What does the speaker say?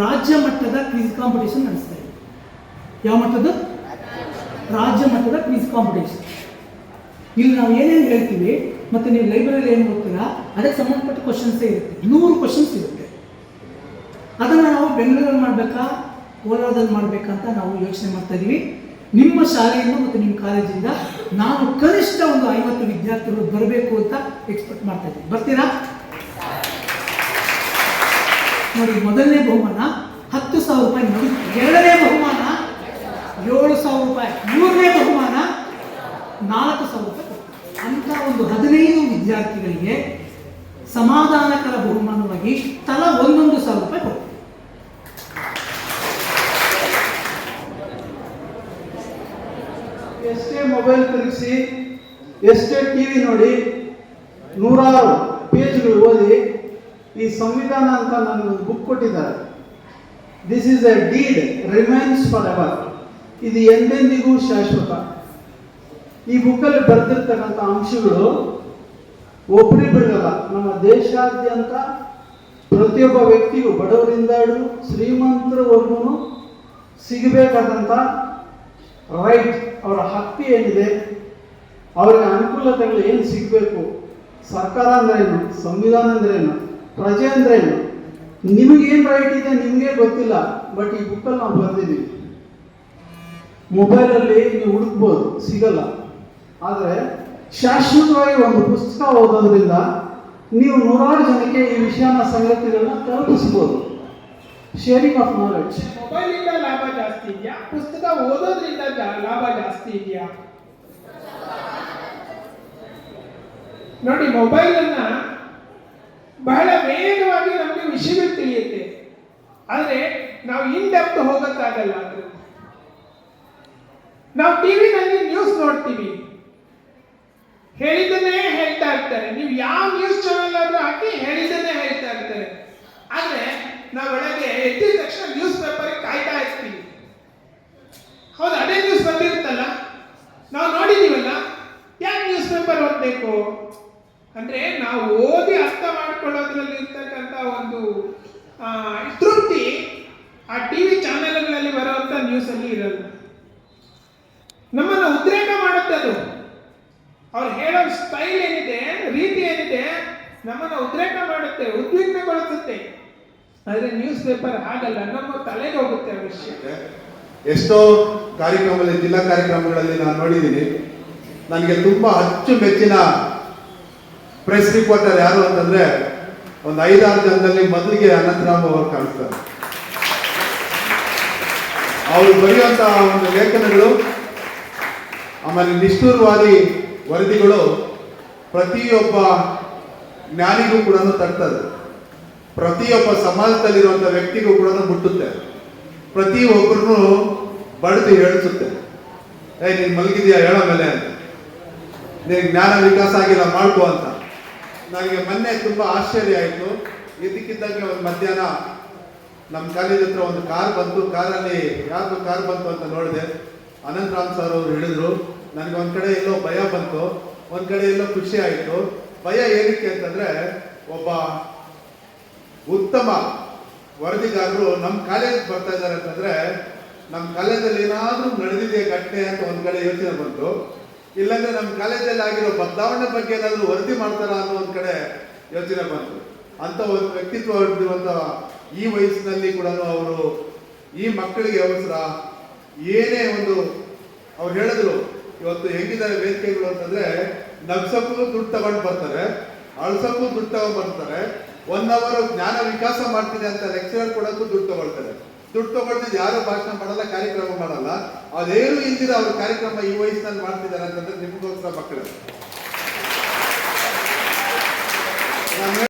ರಾಜ್ಯ ಮಟ್ಟದ quiz competition ನಡೆಸ್ತಾ ಇದೆ. ಯಾವ ಮಟ್ಟದ ರಾಜ್ಯ ಮಟ್ಟದ ಕ್ವಿಜ್ ಕಾಂಪಿಟೇಷನ್. ಇಲ್ಲಿ ನಾವು ಏನೇನು ಹೇಳ್ತೀವಿ ಮತ್ತು ನೀವು ಲೈಬ್ರರಿಯಲ್ಲಿ ಏನು ಓದ್ತೀರಾ? ಅದಕ್ಕೆ ಸಂಬಂಧಪಟ್ಟ ಕ್ವಶನ್ಸೇ ಇರುತ್ತೆ. ನೂರು ಕ್ವಶನ್ಸ್ ಇರುತ್ತೆ. ಅದನ್ನು ನಾವು ಬೆಂಗಳೂರಲ್ಲಿ ಮಾಡಬೇಕಾ? ಕೋಲಾರದಲ್ಲಿ ಮಾಡಬೇಕಾ ಅಂತ ನಾವು ಯೋಚನೆ ಮಾಡ್ತಾ ಇದ್ದೀವಿ ನಿಮ್ಮ ಶಾಲೆಯಿಂದ ಮತ್ತು ನಿಮ್ಮ ಕಾಲೇಜಿಂದ ನಾನು ಕನಿಷ್ಠ ಒಂದು ಐವತ್ತು ವಿದ್ಯಾರ್ಥಿಗಳು ಬರಬೇಕು ಅಂತ ಎಕ್ಸ್ಪೆಕ್ಟ್ ಮಾಡ್ತಾ ಇದ್ದೀನಿ ಬರ್ತೀರಾ? ನೋಡಿ, ಮೊದಲನೇ ಬಹುಮಾನ ಹತ್ತು ಸಾವಿರ ರೂಪಾಯಿ ನೋಡಿ, ಎರಡನೇ ಬಹುಮಾನ ಏಳು ಸಾವಿರ ರೂಪಾಯಿ, ಮೂರನೇ ಬಹುಮಾನ ನಾಲ್ಕು ಸಾವಿರ ರೂಪಾಯಿ. ಅಂತ ಒಂದು ಹದಿನೈದು ವಿದ್ಯಾರ್ಥಿಗಳಿಗೆ ಸಮಾಧಾನಕರ ಬಹುಮಾನವಾಗಿ ತಲಾ ಒಂದೊಂದು ಸಾವಿರ ರೂಪಾಯಿ ಕೊಡ್ತೀವಿ ಎಷ್ಟೇ ಮೊಬೈಲ್ ತಿರುಗಿಸಿ, ಎಷ್ಟೇ ಟಿವಿ ನೋಡಿ, ನೂರಾರು ಪೇಜ್ಗಳು ಓದಿ ಈ ಸಂವಿಧಾನ ಅಂತ ನನಗೆ ಬುಕ್ ಕೊಟ್ಟಿದ್ದಾರೆ. This is a deed remains forever ಇದು ಎಂದೆಂದಿಗೂ ಶಾಶ್ವತ. ಈ ಬುಕ್ಕಲ್ಲಿ ಬರೆದಿರ್ತಕ್ಕಂಥ ಅಂಶಗಳು ಒಬ್ಬರಿಬ್ಬರಿಗಲ್ಲ ನಮ್ಮ ದೇಶಾದ್ಯಂತ ಪ್ರತಿಯೊಬ್ಬ ವ್ಯಕ್ತಿಯು ಬಡವರಿಂದ ಹಿಡಿದು ಶ್ರೀಮಂತರವರೆಗೂ ಸಿಗಬೇಕಾದಂಥ ರೈಟ್ ಅವರ ಹಕ್ಕು ಏನಿದೆ, ಅವರಿಗೆ ಅನುಕೂಲತೆಗಳು ಏನು ಸಿಗಬೇಕು, ಸರ್ಕಾರ ಅಂದ್ರೇನು, ಸಂವಿಧಾನ ಅಂದ್ರೇನು ಪ್ರಜೆ ಅಂದ್ರೇನು ನಿಮಗೇನು ರೈಟ್ ಇದೆ, ನಿಮಗೆ ಗೊತ್ತಿಲ್ಲ ಬಟ್ ಈ ಬುಕ್ಕಲ್ಲಿ ನಾವು ಮೊಬೈಲ್ ಮೊಬೈಲಲ್ಲಿ ನೀವು ಹುಡುಕ್ಬೋದು, ಸಿಗಲ್ಲ. ಆದರೆ ಶಾಶ್ವತವಾಗಿ ಒಂದು ಪುಸ್ತಕ ಓದೋದ್ರಿಂದ ನೀವು ನೂರಾರು ಜನಕ್ಕೆ ಈ ವಿಷಯನ ಸಂಗತಿಗಳನ್ನ ತಲುಪಿಸ್ಬೋದು. ಶೇರಿಂಗ್ ಆಫ್ ನಾಲೆಡ್ಜ್ ಮೊಬೈಲ್ ಇಂದ ಲಾಭ ಜಾಸ್ತಿ ಇದೆಯಾ? ಪುಸ್ತಕ ಓದೋದ್ರಿಂದ ಲಾಭ ಜಾಸ್ತಿ ಇದೆಯಾ? ನೋಡಿ ಮೊಬೈಲ್ ಅನ್ನ ಬಹಳ ವೇಗವಾಗಿ ನಮಗೆ ವಿಷಯಗಳು ತಿಳಿಯುತ್ತೆ. ಆದರೆ ನಾವು ಇನ್ ಡೆಪ್ತ್ ಹೋಗಕ್ಕಾಗಲ್ಲ ಅದ್ರಲ್ಲಿ ನಾವು ಟಿವಿನಲ್ಲಿ ನ್ಯೂಸ್ ನೋಡ್ತೀವಿ. ಹೇಳಿದ್ದನ್ನೇ ಹೇಳ್ತಾ ಇರ್ತಾರೆ. ನೀವು ಯಾವ ನ್ಯೂಸ್ ಚಾನೆಲ್ ಆದ್ರೂ ಹಾಕಿ ಹೇಳಿದ್ದನ್ನೇ ಹೇಳ್ತಾ ಇರ್ತಾರೆ. ಆದ್ರೆ ನಾವು ಒಳಗೆ ಎದ್ದಿದ ತಕ್ಷಣ ನ್ಯೂಸ್ ಪೇಪರ್ ಕಾಯ್ತಾ ಇರ್ತೀವಿ. ಹೌದು, ಅದೇ ನ್ಯೂಸ್ ಬಂದಿರುತ್ತಲ್ಲ? ನಾವು ನೋಡಿದೀವಲ್ಲ? ಯಾಕೆ ನ್ಯೂಸ್ ಪೇಪರ್ ಓದಬೇಕು? ಅಂದ್ರೆ ನಾವು ಓದಿ ಅರ್ಥ ಮಾಡ್ಕೊಳ್ಳೋದ್ರಲ್ಲಿ ಇರ್ತಕ್ಕಂಥ ಒಂದು ತೃಪ್ತಿ ಆ ಟಿವಿ ಚಾನೆಲ್ಗಳಲ್ಲಿ ಬರುವಂತ ನ್ಯೂಸ್ ಅಲ್ಲಿ ಇರಲ್ಲ ನಮ್ಮನ್ನು ಉದ್ರೇಕ ಮಾಡುತ್ತೆ ಅದು. ಅವ್ರು ಹೇಳೋ ಸ್ಟೈಲ್ ಏನಿದೆ, ರೀತಿ ಏನಿದೆ, ನಮ್ಮನ್ನ ಉದ್ರೇಕ ಮಾಡುತ್ತೆ, ಉದ್ವಿಗ್ನಗೊಳಿಸುತ್ತೆ. ಆದ್ರೆ ನ್ಯೂಸ್ ಪೇಪರ್ ಹಾಗಲ್ಲ, ನಮ್ಮ ತಲೆಗೆ ಹೋಗುತ್ತೆ ಆ ವಿಷಯ. ಎಷ್ಟೋ ಕಾರ್ಯಕ್ರಮದಲ್ಲಿ ಜಿಲ್ಲಾ ಕಾರ್ಯಕ್ರಮಗಳಲ್ಲಿ ನಾನು ನೋಡಿದ್ದೀನಿ. ನನಗೆ ತುಂಬಾ ಅಚ್ಚುಮೆಚ್ಚಿನ ಪ್ರೆಸ್ ರಿಪೋರ್ಟರ್ ಯಾರು ಅಂತಂದ್ರೆ ಒಂದು ಐದಾರು ಜನದಲ್ಲಿ ಮೊದಲಿಗೆ ಅನಂತರಾಮ್ ಅವರು ಕಾಣಿಸ್ತಾರೆ. ಅವರು ಬರೆಯುವಂತ ಒಂದು ಲೇಖನಗಳು, ಆಮೇಲೆ ನಿಷ್ಠುರವಾದಿ ವರದಿಗಳು ಪ್ರತಿಯೊಬ್ಬ ಜ್ಞಾನಿಗೂ ಕೂಡ ತಟ್ತದೆ. ಪ್ರತಿಯೊಬ್ಬ ಸಮಾಜದಲ್ಲಿರುವಂಥ ವ್ಯಕ್ತಿಗೂ ಕೂಡ ಮುಟ್ಟುತ್ತೆ. ಪ್ರತಿ ಒಬ್ಬರನ್ನು ಬಡಿದು ಹೇಳಿಸುತ್ತೆ. ಏ ನೀನು ಮಲಗಿದೆಯಾ, ಹೇಳೋ ಮೇಲೆ ನಿನಗೆ ಜ್ಞಾನ ವಿಕಾಸ ಆಗಿಲ್ಲ, ಮಾಡ್ಕೋ ಅಂತ. ನನಗೆ ಮೊನ್ನೆ ತುಂಬ ಆಶ್ಚರ್ಯ ಆಯಿತು. ಇದಕ್ಕಿದ್ದಂಗೆ ಒಂದು ಮಧ್ಯಾಹ್ನ ನಮ್ಮ ಕಾಲೇಜ್ ಹತ್ರ ಒಂದು ಕಾರ್ ಬಂತು. ಕಾರಲ್ಲಿ ಯಾರು ಕಾರ್ ಬಂತು ಅಂತ ನೋಡಿದೆ. ಅನಂತರಾಮ್ ಸರ್ ಅವರು ಹೇಳಿದ್ರು, ನನಗೆ ಒಂದು ಕಡೆ ಎಲ್ಲೋ ಭಯ ಬಂತು. ಒಂದು ಕಡೆ ಎಲ್ಲೋ ಖುಷಿ ಆಯಿತು. ಭಯ ಏನಕ್ಕೆ ಅಂತಂದರೆ, ಒಬ್ಬ ಉತ್ತಮ ವರದಿಗಾರರು ನಮ್ಮ ಕಾಲೇಜ್ ಬರ್ತಾ ಇದ್ದಾರೆ ಅಂತಂದರೆ ನಮ್ಮ ಕಾಲೇಜಲ್ಲಿ ಏನಾದರೂ ನಡೆದಿದೆ ಘಟನೆ ಅಂತ ಒಂದು ಕಡೆ ಯೋಚನೆ ಬಂತು. ಇಲ್ಲಾಂದ್ರೆ ನಮ್ಮ ಕಾಲೇಜಲ್ಲಿ ಆಗಿರೋ ಬದಲಾವಣೆ ಬಗ್ಗೆ ಏನಾದರೂ ವರದಿ ಮಾಡ್ತಾರ ಅನ್ನೋ ಒಂದು ಕಡೆ ಯೋಚನೆ ಬಂತು ಅಂತ ಒಂದು ವ್ಯಕ್ತಿತ್ವ ಹೊಂದಿರುವಂತ ಈ ವಯಸ್ಸಿನಲ್ಲಿ ಕೂಡ ಅವರು ಈ ಮಕ್ಕಳಿಗೆ ಅವಸರ, ಏನೇ ಒಂದು ಅವ್ರು ಹೇಳಿದ್ರು, ಇವತ್ತು ಹೆಂಗಿದ್ದಾರೆ ವೇದಿಕೆಗಳು? ಅಂತಂದ್ರೆ, ನಗ್ಸಕ್ಕೂ ದುಡ್ಡು ತಗೊಂಡು ಬರ್ತಾರೆ, ಅಳ್ಸಕ್ಕೂ ದುಡ್ಡು ತಗೊಂಡ್ ಬರ್ತಾರೆ ಒನ್ ಅವರ್ ಜ್ಞಾನ ವಿಕಾಸ ಮಾಡ್ತೀನಿ ಅಂತ ಲೆಕ್ಚರರ್ ಕೊಡಕ್ಕೂ ದುಡ್ಡು ತಗೊಳ್ತಾರೆ. ದುಡ್ಡು ತಗೊಳ್ತಿದ್ದು ಯಾರು ಭಾಷಣ ಮಾಡಲ್ಲ, ಕಾರ್ಯಕ್ರಮ ಮಾಡಲ್ಲ. ಅದೇನು ಇಲ್ದಿರ ಅವ್ರ ಕಾರ್ಯಕ್ರಮ ಈ ವಯಸ್ಸಿನಲ್ಲಿ ಮಾಡ್ತಿದ್ದಾರೆ ಅಂತಂದ್ರೆ ನಿಮಗೋಸ್ಕರ ಮಕ್ಕಳು.